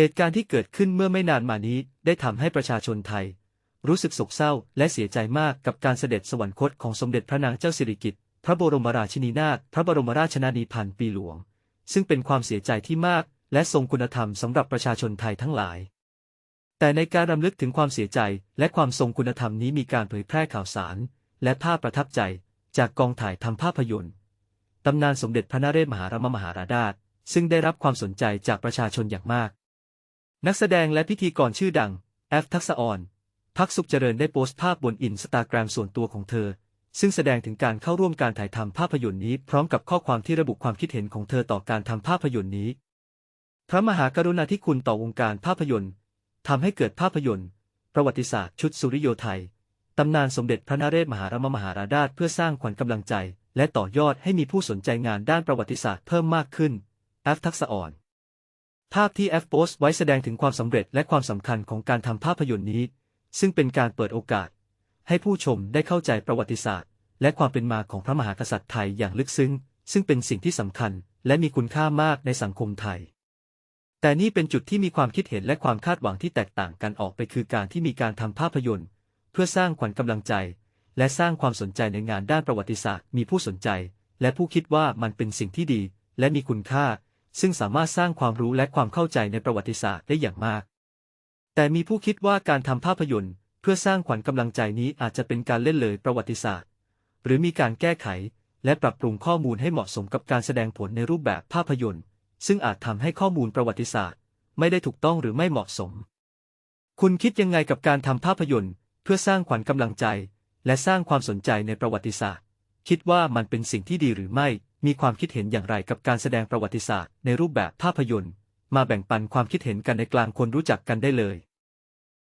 เหตุการณ์ที่เกิดขึ้นเมื่อไม่นานมานี้ได้ทำให้ประชาชนไทย รู้สึกโศกเศร้าและเสียใจมากกับการเสด็จสวรรคตของสมเด็จพระนางเจ้าสิริกิติ์พระบรมราชินีนาถพระบรมราชนานีพันปีหลวง ซึ่งเป็นความเสียใจที่มาก และทรงคุณธรรมสำหรับประชาชนไทยทั้งหลาย แต่ในการรำลึกถึงความเสียใจและความทรงคุณธรรมนี้มีการเผยแพร่ข่าวสาร และภาพประทับใจจากกองถ่ายทำภาพยนตร์ตำนานสมเด็จพระนเรศมหาราชมหาราชซึ่งได้รับความสนใจจากประชาชนอย่างมาก นักแสดงและพิธีกรชื่อดัง แอฟทักษออนพักสุขเจริญได้โพสต์ภาพบนอินสตาแกรมส่วนตัวของเธอ ซึ่งแสดงถึงการเข้าร่วมการถ่ายทำภาพยนตร์นี้ พร้อมกับข้อความที่ระบุความคิดเห็นของเธอต่อการทำภาพยนตร์นี้ พระมหากรุณาธิคุณต่อวงการภาพยนตร์ทำให้เกิดภาพยนตร์ ประวัติศาสตร์ชุดสุริโยไทยตำนานสมเด็จพระนเรศมหาราชมหาราชเพื่อสร้างขวัญกำลังใจ และต่อยอดให้มีผู้สนใจงานด้านประวัติศาสตร์เพิ่มมากขึ้นแอฟทักษออน ภาพที่แอฟโพสไว้แสดงถึงความสำเร็จและความสำคัญของการทำภาพยนตร์นี้ ซึ่งเป็นการเปิดโอกาส ให้ผู้ชมได้เข้าใจประวัติศาสตร์ และความเป็นมาของพระมหากษัตริย์ไทยอย่างลึกซึ้ง ซึ่งเป็นสิ่งที่สำคัญ และมีคุณค่ามากในสังคมไทย แต่นี่เป็นจุดที่มีความคิดเห็นและความคาดหวังที่แตกต่างกันออกไปคือการที่มีการทำภาพยนตร์ เพื่อสร้างขวัญกำลังใจ และสร้างความสนใจในงานด้านประวัติศาสตร์ มีผู้สนใจ และผู้คิดว่ามันเป็นสิ่งที่ดี และมีคุณค่า ซึ่งสามารถสร้างความรู้และความเข้าใจในประวัติศาสตร์ได้อย่างมาก แต่มีผู้คิดว่าการทำภาพยนตร์ เพื่อสร้างขวัญกำลังใจนี้อาจจะเป็นการเล่นเลยประวัติศาสตร์ หรือมีการแก้ไข และปรับปรุงข้อมูลให้เหมาะสมกับการแสดงผลในรูปแบบภาพยนตร์ ซึ่งอาจทำให้ข้อมูลประวัติศาสตร์ ไม่ได้ถูกต้องหรือไม่เหมาะสม คุณคิดยังไงกับการทำภาพยนตร์ เพื่อสร้างขวัญกำลังใจ และสร้างความสนใจในประวัติศาสตร์ คิดว่ามันเป็นสิ่งที่ดีหรือไม่ มีความคิดเห็นอย่างไรกับการแสดงประวัติศาสตร์ในรูปแบบภาพยนตร์ มาแบ่งปันความคิดเห็นกันในกลางคนรู้จักกันได้เลย